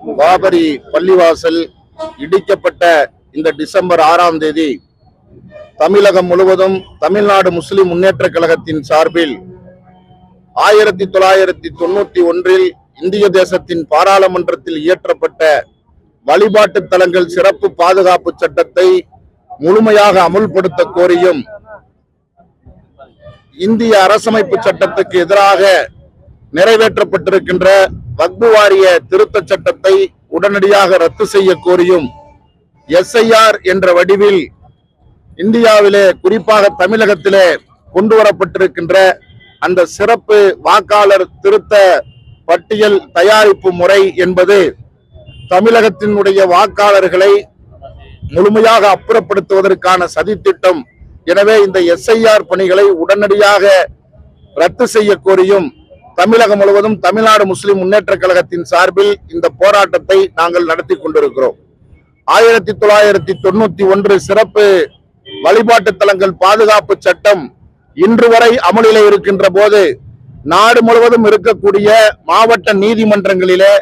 பாபரி பள்ளிவாசல் இடிக்கப்பட்ட இந்த டிசம்பர் ஆறாம் தேதி தமிழகம் முழுவதும் தமிழ்நாடு முஸ்லிம் முன்னேற்ற கழகத்தின் சார்பில் ஆயிரத்தி தொள்ளாயிரத்தி தொண்ணூத்தி ஒன்றில் இந்திய தேசத்தின் பாராளுமன்றத்தில் இயற்றப்பட்ட வழிபாட்டு தலங்கள் சிறப்பு பாதுகாப்பு சட்டத்தை முழுமையாக அமுல்படுத்த கோரியும் இந்திய அரசமைப்பு சட்டத்துக்கு எதிராக நிறைவேற்றப்பட்டிருக்கின்ற வக்பு வாரிய திருத்த சட்டத்தை உடனடியாக ரத்து செய்ய கோரியும் எஸ்ஐஆர் என்ற வடிவில் இந்தியாவிலே குறிப்பாக தமிழகத்திலே கொண்டு வரப்பட்டிருக்கின்ற அந்த சிறப்பு வாக்காளர் திருத்த பட்டியல் தயாரிப்பு முறை என்பது தமிழகத்தினுடைய வாக்காளர்களை முழுமையாக அப்புறப்படுத்துவதற்கான சதித்திட்டம். எனவே இந்த எஸ்ஐஆர் பணிகளை உடனடியாக ரத்து செய்ய கோரியும் தமிழகம் முழுவதும் தமிழ்நாடு முஸ்லிம் முன்னேற்ற கழகத்தின் சார்பில் இந்த போராட்டத்தை நாங்கள் நடத்தி கொண்டிருக்கிறோம். ஆயிரத்தி தொள்ளாயிரத்தி தொண்ணூத்தி ஒன்று சிறப்பு வழிபாட்டு தலங்கள் பாதுகாப்பு சட்டம் இன்று வரை அமலில் இருக்கின்ற போது நாடு முழுவதும் இருக்கக்கூடிய மாவட்ட நீதிமன்றங்களிலே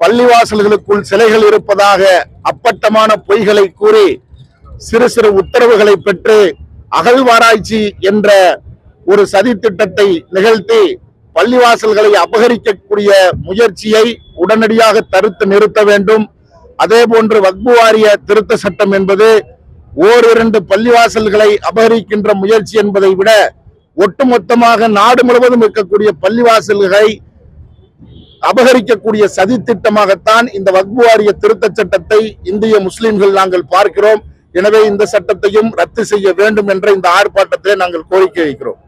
பள்ளிவாசல்களுக்குள் சிலைகள் இருப்பதாக அப்பட்டமான பொய்களை கூறி சிறு சிறு உத்தரவுகளை பெற்று அகழ்வாராய்ச்சி என்ற ஒரு சதி திட்டத்தை நிகழ்த்தி பள்ளிவாசல்களை அபகரிக்கக்கூடிய முயற்சியை உடனடியாக தடுத்து நிறுத்த வேண்டும். அதே போன்று வக்பு வாரிய திருத்த சட்டம் என்பது ஓரிரண்டு பள்ளிவாசல்களை அபகரிக்கின்ற முயற்சி என்பதை விட ஒட்டுமொத்தமாக நாடு முழுவதும் இருக்கக்கூடிய பள்ளிவாசல்களை அபகரிக்கக்கூடிய சதி திட்டமாகத்தான் இந்த வக்பு வாரிய திருத்த சட்டத்தை இந்திய முஸ்லிம்கள் நாங்கள் பார்க்கிறோம். எனவே இந்த சட்டத்தையும் ரத்து செய்ய வேண்டும் என்ற இந்த ஆர்ப்பாட்டத்தை நாங்கள் கோரிக்கை வைக்கிறோம்.